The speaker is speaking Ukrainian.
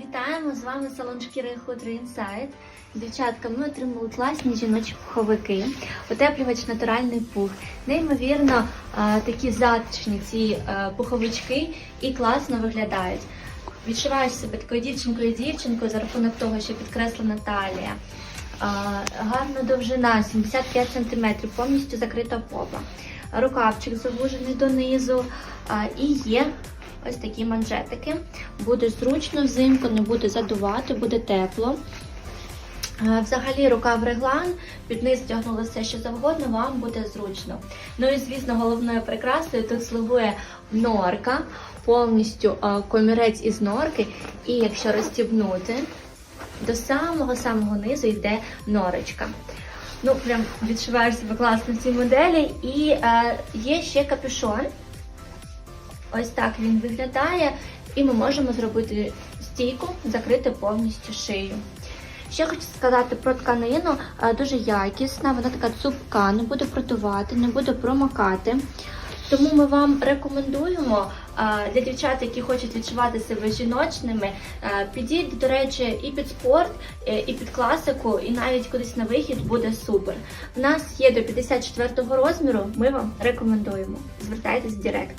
Вітаємо з вами салон шкіри Хутро Інсайт. Дівчатка, ми отримали класні жіночі пуховики, утеплювач натуральний пух. Неймовірно, такі затишні ці пуховички і класно виглядають. Відчуваєш себе такою дівчинкою дівчинкою за рахунок того, що підкреслена талія. Гарна довжина 75 см, повністю закрита попа. Рукавчик завужений донизу. І є ось такі манжетики. Буде зручно взимку, не буде задувати, буде тепло. Е, Взагалі рукав реглан, під низ тягнули все, що завгодно, вам буде зручно. Ну і звісно, головною прикрасою тут слугує норка, повністю е, комірець із норки. І якщо розстібнути, до самого-самого низу йде норочка. Ну, прям відчуваєш себе класно в цій моделі. І е, є ще капюшон. Ось так він виглядає, і ми можемо зробити стійку, закрити повністю шию. Ще хочу сказати про тканину, е, дуже якісна, вона така цупка, не буде протувати, не буде промокати. Тому ми вам рекомендуємо е, для дівчат, які хочуть відчувати себе жіночними, е, підіть, до речі, і під спорт, і під класику, і навіть кудись на вихід буде супер. У нас є до 54 розміру, ми вам рекомендуємо. Звертайтесь в Директ.